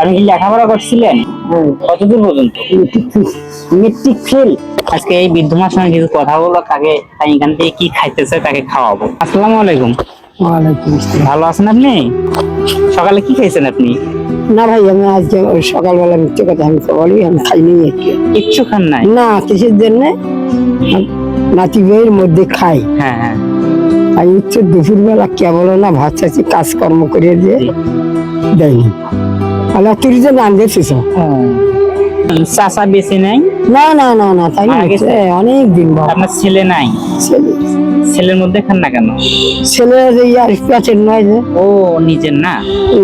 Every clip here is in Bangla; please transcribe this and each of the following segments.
আপনি কি লেখাপড়া করছিলেন? কতদূর পর্যন্ত? মেট্রিক ফেল আজকে এই বৃদ্ধমার সঙ্গে কিছু কথা বলব তাকে তাই এখান থেকে কি খাইতেছে তাকে খাওয়াবো। আসসালামু আলাইকুম। ভালো আছেন আপনি? সকালে কি খাইছেন আপনি? না ভাই আমি আজকে ওই সকালবেলা মিথ্যে কথা আমি বলি আমি খাইনি কিচ্ছু খান নাই? না কিসের জন্য? নাতি বইয়ের মধ্যে খাই। হ্যাঁ হ্যাঁ। আমি হচ্ছে দুপুরবেলা কেবল না ভাত চাচ্ছি কাজকর্ম করে দিয়ে। দেয়নি। তুই যে নাম দেখছিস। চাষা বেশি নাই? না না না না তাই? অনেক দিন আপনার ছেলে নাই? ছেলের মধ্যে খান না কেন? ছেলে যে ইয়ার পেটের নয় যে। ও নিজের না।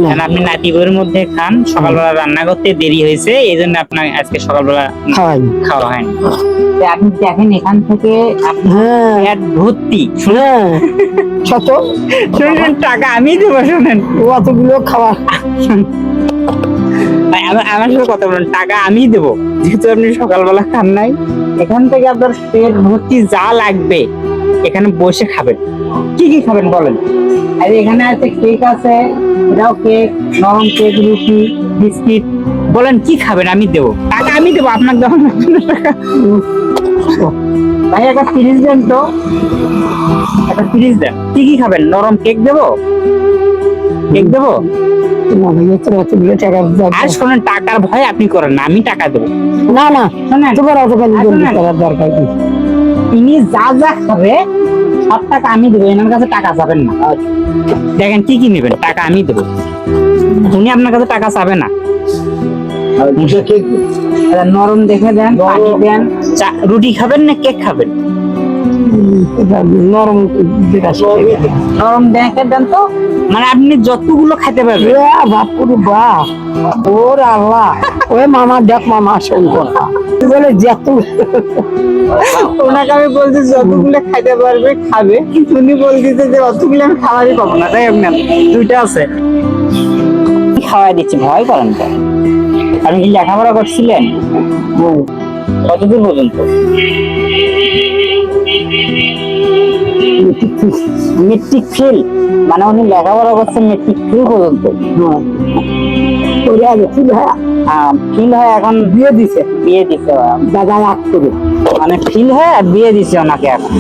কারণ আপনি নাতি বইয়ের মধ্যে খান? সকালবেলা রান্না করতে দেরি হয়েছে এই জন্য আপনার আজকে সকালবেলা খাওয়াই খাওয়া হয়নি। আপনি দেখেন এখান থেকে হ্যাঁ। ভর্তি হ্যাঁ। ছত শুনেন টাকা আমি দেবো শুনেন। অতগুলো খাওয়া আমার সাথে কথা বলেন, টাকা আমি দেবো। যেহেতু আপনি সকালবেলা খান নাই, এখান থেকে আপনার পেট ভর্তি যা লাগবে, এখানে বসে খাবেন। কি কি খাবেন বলেন? আর এখানে আছে কেক আছে, এটাও কেক নরম কেক রুটি, বিস্কিট। বলেন, কি খাবেন? আমি দেবো। টাকা আমি দেবো, আপনার দেওয়া টাকা। ভাই একটা ফ্রিজ দেন তো। একটা ফ্রিজ দেন। কি কি খাবেন? নরম কেক দেবো? কেক দেবো? আর শোনেন টাকার ভয় আপনি করেন না আমি টাকা দেবো। না না তোমার দরকার কি? তিনি যা যা খাবে সব টাকা আমি দেবো এনার কাছে টাকা চাবেন না। দেখেন কি কি নেবেন টাকা আমি দেবো। উনি আপনার কাছে টাকা চাবে না। নরম দেখে দেন পানি দেন। চা- রুটি খাবেন না কেক খাবেন? নরম নরম দেখে দেন তো। মানে আপনি যতগুলো খেতে পারবেন। বাপুরে বাপ ওর আল্লাহ। ওই মামা দেখ মামা শঙ্কর বলে যেত ওনাকে আমি বলছি যতগুলো খাইতে পারবে খাবে। কিন্তু উনি বলতেছে যে অতগুলো আমি খাবারই পাবো না। তাই আপনার দুইটা আছে। খাওয়াই দিচ্ছি ভয় করেন তো। আপনি কি লেখাপড়া করছিলেন? কতদূর পর্যন্ত? মেট্রিক ফেল মানে উনি লেখাপড়া করছেন মেট্রিক ফেল পর্যন্ত? ফিল হয়। এখন? দিয়ে দিছে। বিয়ে দিছে দাদা রাগ করে। মানে ফিল হয় আর বিয়ে দিছে ওনাকে এখন।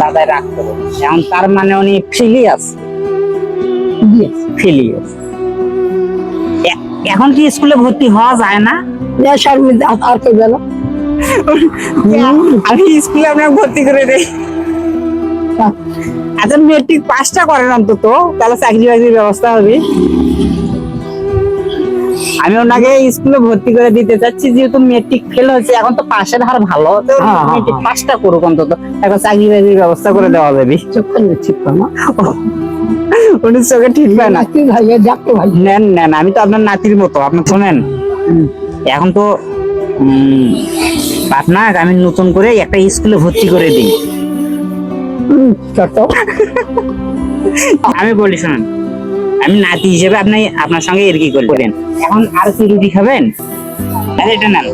দাদাই রাগ করে। এখন তার মানে উনি ফিলি আছে। ফিলি আছে। এখন কি স্কুলে ভর্তি হওয়া যায় না? আর- আর কে গেল আমি স্কুলে আপনাকে ভর্তি করে দেই। আচ্ছা মেট্রিক পাসটা করেন অন্তত তাহলে চাকরি বাকরির ব্যবস্থা হবে। আমি ওনাকে স্কুলে ভর্তি করে দিতে চাচ্ছি যেহেতু মেট্রিক ফেল হয়েছে এখন তো পাশের হার ভালো তো হ্যাঁ, হ্যাঁ, মেট্রিক পাসটা করুক অন্তত। এখন চাকরি বাকরির ব্যবস্থা করে দেওয়া যাবে। ঠিক না উনি চোখে ঠিক পায় না। কি ভাই দেখতো ভাই নেন নেন আমি তো আপনার নাতির মতো আপনি শোনেন এখন তো আপনার আমি নতুন করে একটা স্কুলে ভর্তি করে দিই। আমি বলি শুনুন আমি নাতি হিসেবে আপনি আপনার সঙ্গে এর কি করলেন? এখন আর কি রুটি খাবেন? আরে এটা নেন।